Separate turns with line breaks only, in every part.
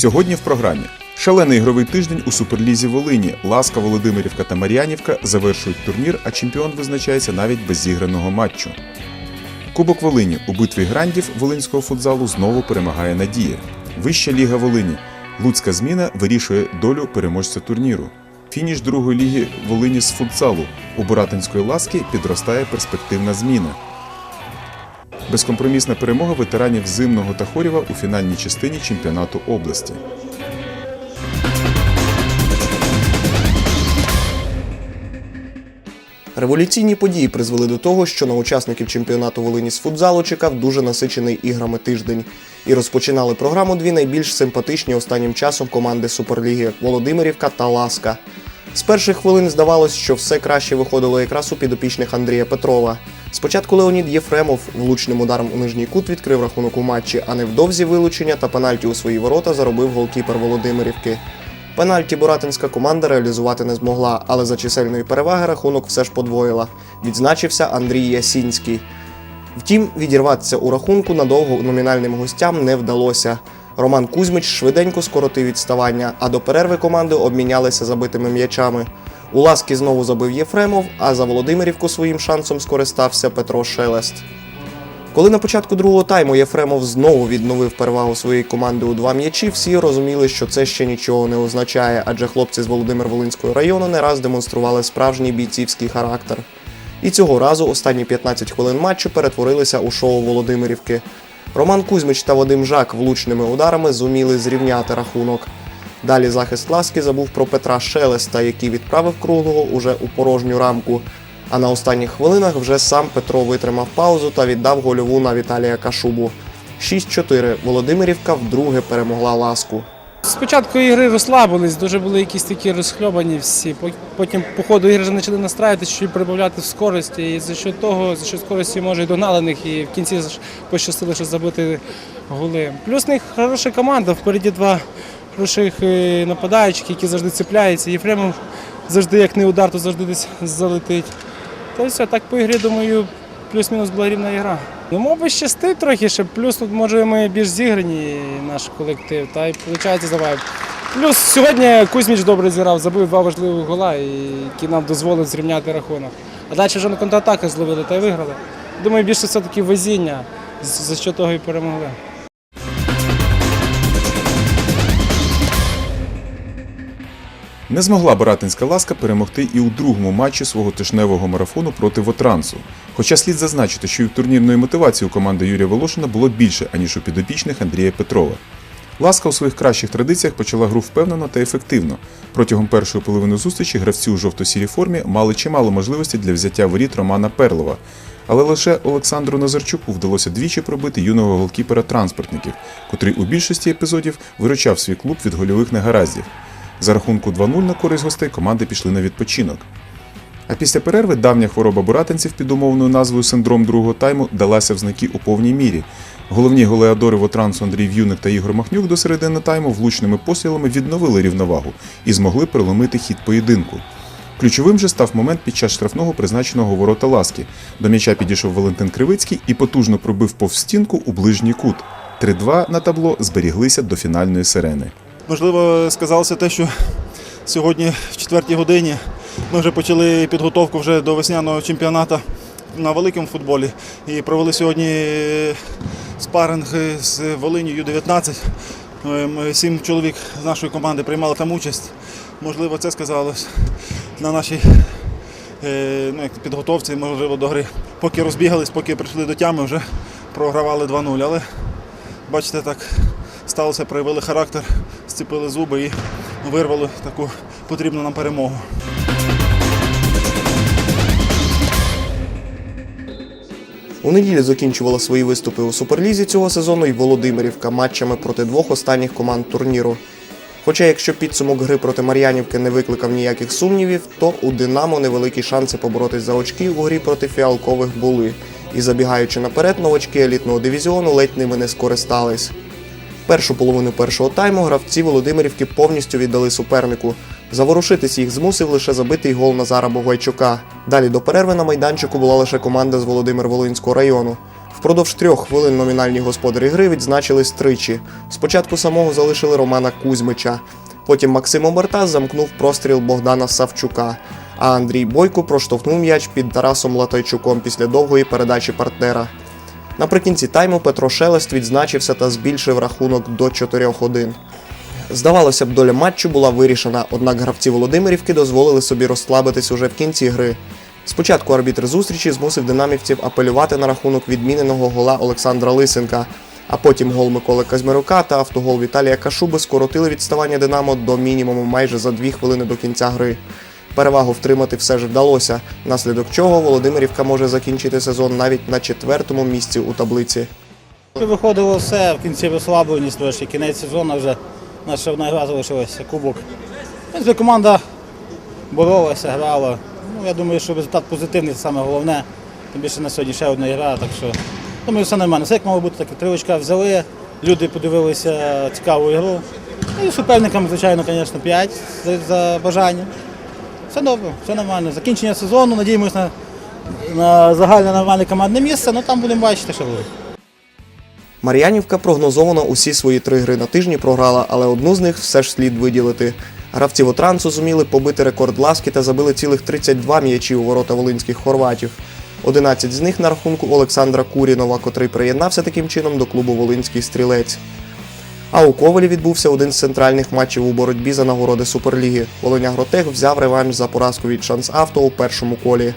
Сьогодні в програмі шалений ігровий тиждень у Суперлізі Волині. Ласка, Володимирівка та Мар'янівка завершують турнір, а чемпіон визначається навіть без зіграного матчу. Кубок Волині у битві грандів волинського футзалу знову перемагає Надія. Вища ліга Волині. Луцька зміна вирішує долю переможця турніру. Фініш другої ліги Волині з футзалу. У Буратинської ласки підростає перспективна зміна. Безкомпромісна перемога ветеранів Зимного та Хорєва у фінальній частині чемпіонату області.
Революційні події призвели до того, що на учасників чемпіонату Волині з футзалу чекав дуже насичений іграми тиждень. І розпочинали програму дві найбільш симпатичні останнім часом команди Суперліги Володимирівка та Ласка. З перших хвилин здавалось, що все краще виходило якраз у підопічних Андрія Петрова. Спочатку Леонід Єфремов влучним ударом у нижній кут відкрив рахунок у матчі, а невдовзі вилучення та пенальті у свої ворота заробив голкіпер Володимирівки. Пенальті буратинська команда реалізувати не змогла, але за чисельної переваги рахунок все ж подвоїла. Відзначився Андрій Ясінський. Втім, відірватися у рахунку надовго номінальним гостям не вдалося. Роман Кузьмич швиденько скоротив відставання, а до перерви команди обмінялися забитими м'ячами. У ласки знову забив Єфремов, а за Володимирівку своїм шансом скористався Петро Шелест. Коли на початку другого тайму Єфремов знову відновив перевагу своєї команди у два м'ячі, всі розуміли, що це ще нічого не означає, адже хлопці з Володимир Волинського району не раз демонстрували справжній бійцівський характер. І цього разу останні 15 хвилин матчу перетворилися у шоу Володимирівки. Роман Кузьмич та Вадим Жак влучними ударами зуміли зрівняти рахунок. Далі захист ласки забув про Петра Шелеста, який відправив круглого уже у порожню рамку. А на останніх хвилинах вже сам Петро витримав паузу та віддав гольову на Віталія Кашубу. 6-4 Володимирівка вдруге перемогла ласку.
Спочатку ігри розслабились, дуже були якісь такі розхльобані всі. Потім по ходу ігри вже почали настраювати, що прибавляти в скорості. І за що того, за що скорості може і догнали них, і в кінці пощастило, що забити голи. Плюс них хороша команда, впереді два хороших е, нападаючих, які завжди цепляються. Єфремов завжди, як не удар, то завжди десь залетить. Та все, так по ігрі, думаю, плюс-мінус була рівна ігра. Ну, мов би, щастить трохи, ще плюс тут може ми більш зіграні, наш колектив, та й виходить забавив. Плюс сьогодні Кузьміч добре зіграв, забив два важливих гола, які нам дозволили зрівняти рахунок. А далі вже на контратаках зловили та й виграли. Думаю, більше все-таки везіння, за що того і перемогли.
Не змогла Баратинська ласка перемогти і у другому матчі свого тижневого марафону проти Вотрансу. Хоча слід зазначити, що і в турнірної мотивації у команди Юрія Волошина було більше, аніж у підопічних Андрія Петрова. Ласка у своїх кращих традиціях почала гру впевнено та ефективно. Протягом першої половини зустрічі гравці у жовто-сірій формі мали чимало можливостей для взяття воріт Романа Перлова. Але лише Олександру Назарчуку вдалося двічі пробити юного голкіпера транспортників, котрий у більшості епізодів виручав свій клуб від гольових негараздів. За рахунку 2-0 на користь гостей команди пішли на відпочинок. А після перерви давня хвороба буратинців під умовною назвою синдром другого тайму далася в знаки у повній мірі. Головні голеадори Вотрансу Андрій В'юник та Ігор Махнюк до середини тайму влучними пострілами відновили рівновагу і змогли переломити хід поєдинку. Ключовим же став момент під час штрафного призначеного ворота Ласки. До м'яча підійшов Валентин Кривицький і потужно пробив повз стінку у ближній кут. 3-2 на табло зберіглися до фінальної сирени.
Можливо, сказалося те, що сьогодні в четвертій годині ми вже почали підготовку вже до весняного чемпіонату на великому футболі і провели сьогодні спаринг з Волиню Ю-19. Е, Сім чоловік з нашої команди приймали там участь. Можливо, це сказалось на нашій е, ну, як підготовці, можливо, до гри. Поки розбігались, поки прийшли до тями, вже програвали 2-0. Але бачите, так сталося, проявили характер, зціпили зуби і вирвали таку потрібну нам перемогу.
У неділю закінчувала свої виступи у суперлізі цього сезону і Володимирівка матчами проти двох останніх команд турніру. Хоча, якщо підсумок гри проти Мар'янівки не викликав ніяких сумнівів, то у Динамо невеликі шанси поборотись за очки у грі проти фіалкових були. І забігаючи наперед, новачки елітного дивізіону ледь ними не скористались. Першу половину першого тайму гравці Володимирівки повністю віддали супернику. Заворушитись їх змусив лише забитий гол Назара Богойчука. Далі до перерви на майданчику була лише команда з Володимир Волинського району. Впродовж трьох хвилин номінальні господарі гри відзначились тричі. Спочатку самого залишили Романа Кузьмича, потім Максим Оберта замкнув простріл Богдана Савчука, а Андрій Бойко проштовхнув м'яч під Тарасом Латайчуком після довгої передачі партнера. Наприкінці тайму Петро Шелест відзначився та збільшив рахунок до 4-1. Здавалося б, доля матчу була вирішена, однак гравці Володимирівки дозволили собі розслабитись уже в кінці гри. Спочатку арбітр зустрічі змусив динамівців апелювати на рахунок відміненого гола Олександра Лисенка, а потім гол Миколи Казмирука та автогол Віталія Кашуби скоротили відставання Динамо до мінімуму майже за дві хвилини до кінця гри. Перевагу втримати все ж вдалося, наслідок чого Володимирівка може закінчити сезон навіть на четвертому місці у таблиці.
Виходило все, в кінці розслабленість трошки, кінець сезону вже наша гра залишилася, кубок. В команда боролася, грала. Ну, я думаю, що результат позитивний, це саме головне. Тим більше на сьогодні ще одна гра, так що думаю, все нормально. Все як мало бути, так і тривочка взяли, люди подивилися цікаву ігру. Ну, І суперникам, звичайно, звісно, 5 за, за бажання. Все добре, все нормально. Закінчення сезону, надіємося на, на загальне нормальне командне місце, ну там будемо бачити, що буде.
Мар'янівка прогнозовано усі свої три гри на тижні програла, але одну з них все ж слід виділити. Гравці Вотрансу зуміли побити рекорд ласки та забили цілих 32 м'ячі у ворота волинських хорватів. 11 з них на рахунку Олександра Курінова, котрий приєднався таким чином до клубу Волинський стрілець. А у Ковалі відбувся один з центральних матчів у боротьбі за нагороди Суперліги. Волиня Гротех взяв реванш за поразку від Шансавто у першому колі.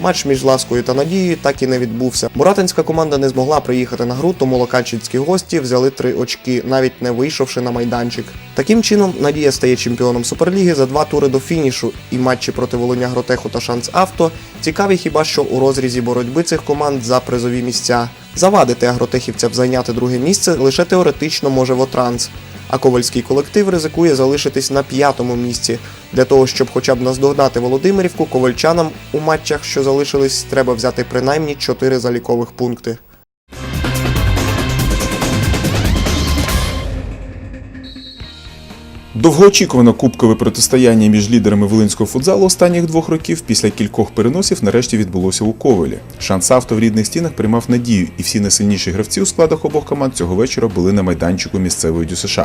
Матч між Ласкою та Надією так і не відбувся. Буратинська команда не змогла приїхати на гру, тому локальчицькі гості взяли три очки, навіть не вийшовши на майданчик. Таким чином, Надія стає чемпіоном Суперліги за два тури до фінішу, і матчі проти Волиня Гротеху та Шанс Авто цікаві хіба що у розрізі боротьби цих команд за призові місця. Завадити агротехівцям зайняти друге місце лише теоретично може Вотранс. А ковальський колектив ризикує залишитись на п'ятому місці. Для того, щоб хоча б наздогнати Володимирівку, ковальчанам у матчах, що залишились, треба взяти принаймні 4 залікових пункти.
Довгоочікуване кубкове протистояння між лідерами волинського футзалу останніх двох років після кількох переносів нарешті відбулося у Ковелі. Шанс авто в рідних стінах приймав надію, і всі найсильніші гравці у складах обох команд цього вечора були на майданчику місцевої ДЮСШ.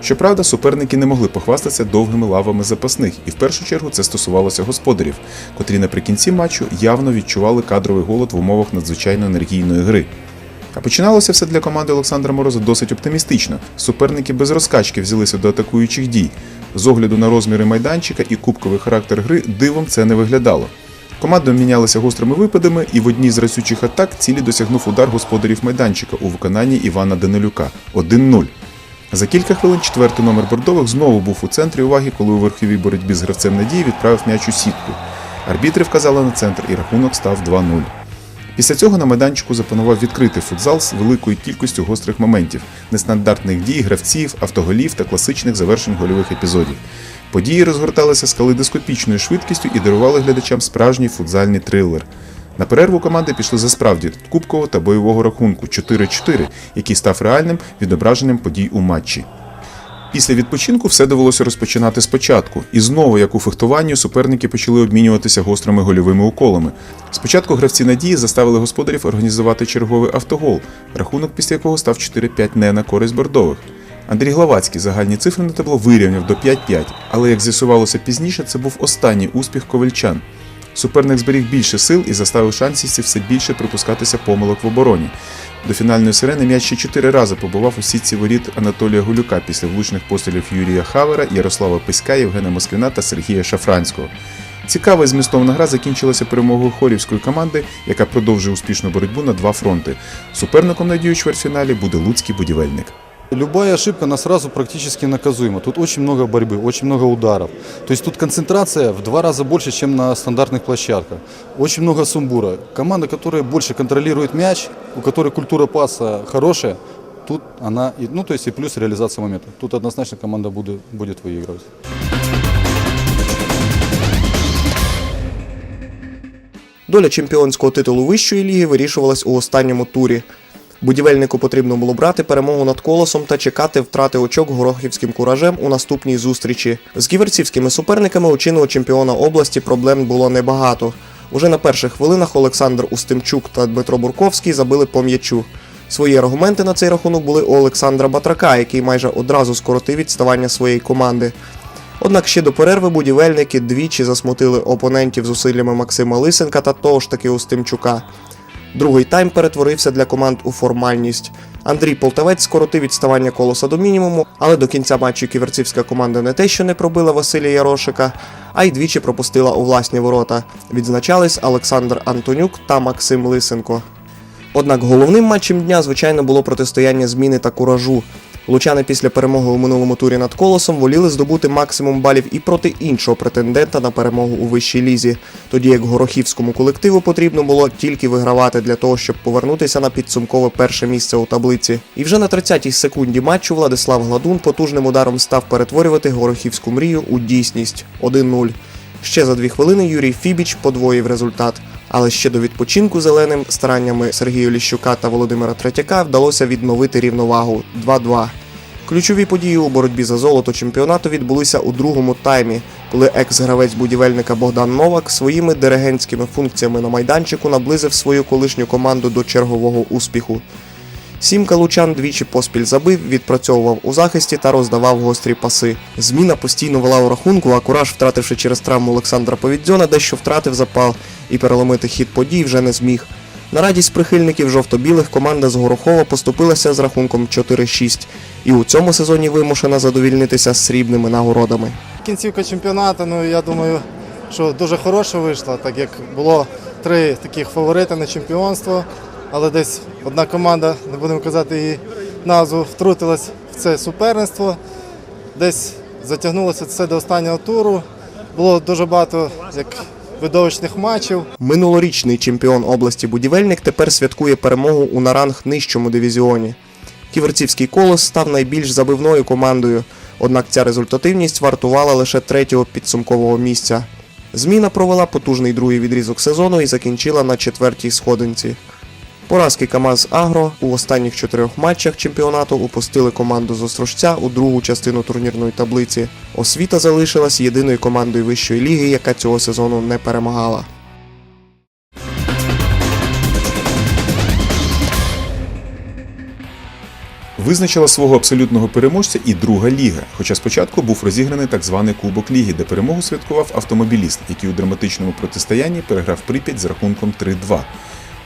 Щоправда, суперники не могли похвастатися довгими лавами запасних, і в першу чергу це стосувалося господарів, котрі наприкінці матчу явно відчували кадровий голод в умовах надзвичайно енергійної гри. А починалося все для команди Олександра Мороза досить оптимістично. Суперники без розкачки взялися до атакуючих дій. З огляду на розміри майданчика і кубковий характер гри дивом це не виглядало. Команди обмінялися гострими випадами, і в одній з разючих атак цілі досягнув удар господарів майданчика у виконанні Івана Данилюка 1-0. За кілька хвилин четвертий номер бордових знову був у центрі уваги, коли у верховій боротьбі з гравцем Надії відправив м'яч у сітку. Арбітри вказали на центр, і рахунок став 2-0. Після цього на майданчику запанував відкритий футзал з великою кількістю гострих моментів, нестандартних дій, гравців, автоголів та класичних завершень гольових епізодів. Події розгорталися з калейдоскопічною швидкістю і дарували глядачам справжній футзальний трилер. На перерву команди пішли за справді кубкового та бойового рахунку 4-4, який став реальним відображенням подій у матчі. Після відпочинку все довелося розпочинати спочатку, і знову, як у фехтуванні, суперники почали обмінюватися гострими гольовими уколами. Спочатку гравці надії заставили господарів організувати черговий автогол, рахунок після якого став 4-5 не на користь бордових. Андрій Главацький загальні цифри на табло вирівняв до 5-5, але як з'ясувалося пізніше, це був останній успіх ковальчан. Суперник зберіг більше сил і заставив шансівців все більше припускатися помилок в обороні. До фінальної сирени м'яч ще чотири рази побував у сітці воріт Анатолія Гулюка після влучних пострілів Юрія Хавера, Ярослава Писька, Євгена Москвіна та Сергія Шафранського. Цікава і змістовна гра закінчилася перемогою хорівської команди, яка продовжує успішну боротьбу на два фронти. Суперником надію чвертьфіналі буде Луцький будівельник.
Любая ошибка, она сразу практически наказуема. Тут очень много борьбы, очень много ударов. То есть тут концентрация в два раза больше, чем на стандартных площадках. Очень много сумбура. Команда, которая больше контролирует мяч, у которой культура паса хорошая, тут она, и- ну то есть и плюс реализация момента. Тут однозначно команда будет, будет выигрывать.
Доля чемпіонського титулу вищої ліги вирішувалась у останньому турі. Будівельнику потрібно було брати перемогу над колосом та чекати втрати очок горохівським куражем у наступній зустрічі. З ківерцівськими суперниками у чинного чемпіона області проблем було небагато. Уже на перших хвилинах Олександр Устимчук та Дмитро Бурковський забили по м'ячу. Свої аргументи на цей рахунок були у Олександра Батрака, який майже одразу скоротив відставання своєї команди. Однак ще до перерви будівельники двічі засмутили опонентів зусиллями Максима Лисенка та того ж таки Устимчука. Другий тайм перетворився для команд у формальність. Андрій Полтавець скоротив відставання колоса до мінімуму, але до кінця матчу ківерцівська команда не те, що не пробила Василія Ярошика, а й двічі пропустила у власні ворота. Відзначались Олександр Антонюк та Максим Лисенко. Однак головним матчем дня, звичайно, було протистояння зміни та куражу. Лучани після перемоги у минулому турі над колосом воліли здобути максимум балів і проти іншого претендента на перемогу у вищій лізі, тоді як горохівському колективу потрібно було тільки вигравати для того, щоб повернутися на підсумкове перше місце у таблиці. І вже на 30-й секунді матчу Владислав Гладун потужним ударом став перетворювати горохівську мрію у дійсність 1-0. Ще за дві хвилини Юрій Фібіч подвоїв результат. Але ще до відпочинку зеленим стараннями Сергія Ліщука та Володимира Третяка вдалося відновити рівновагу 2-2. Ключові події у боротьбі за золото чемпіонату відбулися у другому таймі, коли екс-гравець будівельника Богдан Новак своїми диригентськими функціями на майданчику наблизив свою колишню команду до чергового успіху. Сімка лучан двічі поспіль забив, відпрацьовував у захисті та роздавав гострі паси. Зміна постійно вела у рахунку, а кураж, втративши через травму Олександра Повідзьона, дещо втратив запал і переломити хід подій вже не зміг. На радість прихильників жовто-білих команда з Горохова поступилася з рахунком 4-6 і у цьому сезоні вимушена задовільнитися срібними нагородами.
Кінцівка чемпіонату, ну я думаю, що дуже хороша вийшла, так як було три таких фаворити на чемпіонство, але десь одна команда, не будемо казати її назву, втрутилась в це суперництво, десь затягнулося це до останнього туру. Було дуже багато як видовищних матчів.
Минулорічний чемпіон області будівельник тепер святкує перемогу у на ранг нижчому дивізіоні. Ківерцівський колос став найбільш забивною командою, однак ця результативність вартувала лише третього підсумкового місця. Зміна провела потужний другий відрізок сезону і закінчила на четвертій сходинці. Поразки КАМАЗ Агро у останніх чотирьох матчах чемпіонату упустили команду з Острожця у другу частину турнірної таблиці. Освіта залишилась єдиною командою вищої ліги, яка цього сезону не перемагала.
Визначила свого абсолютного переможця і друга ліга, хоча спочатку був розіграний так званий Кубок Ліги, де перемогу святкував автомобіліст, який у драматичному протистоянні переграв Прип'ять з рахунком 3-2.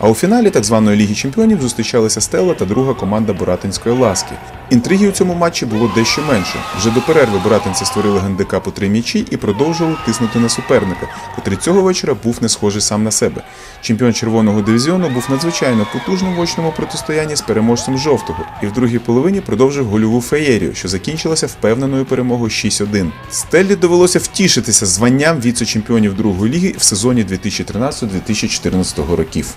А у фіналі так званої Ліги Чемпіонів зустрічалися Стелла та друга команда Боратинської ласки. Інтриги у цьому матчі було дещо менше. Вже до перерви боратинці створили гандикап у три м'ячі і продовжували тиснути на суперника, котрий цього вечора був не схожий сам на себе. Чемпіон червоного дивізіону був надзвичайно потужним в очному протистоянні з переможцем жовтого і в другій половині продовжив гольову феєрію, що закінчилася впевненою перемогою 6-1. Стеллі довелося втішитися званням віце-чемпіонів другої ліги в сезоні 2013-2014 років.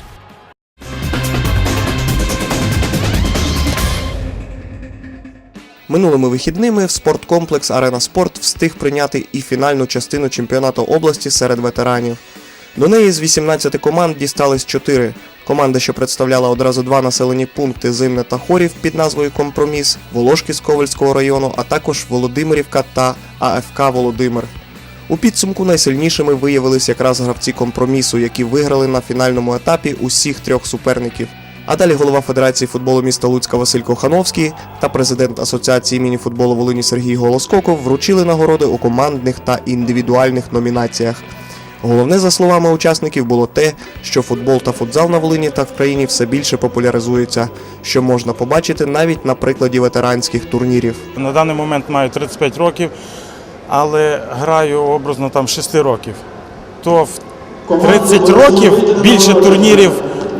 Минулими вихідними в спорткомплекс Арена Спорт встиг прийняти і фінальну частину чемпіонату області серед ветеранів. До неї з 18 команд дістались 4. Команда, що представляла одразу два населені пункти Зимне та Хорів під назвою Компроміс, Волошки з Ковальського району, а також Володимирівка та АФК Володимир. У підсумку найсильнішими виявились якраз гравці компромісу, які виграли на фінальному етапі усіх трьох суперників. А далі голова Федерації футболу міста Луцька Василь Кохановський та президент Асоціації міні-футболу Волині Сергій Голоскоков вручили нагороди у командних та індивідуальних номінаціях. Головне, за словами учасників, було те, що футбол та футзал на Волині та в країні все більше популяризуються, що можна побачити навіть на прикладі ветеранських турнірів.
На даний момент маю 35 років, але граю образно там 6 років. То в 30 років більше турнірів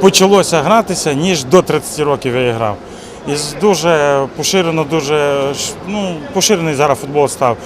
почалося гратися, ніж до 30 років я грав. І дуже поширено, дуже ну, поширений зараз футбол став.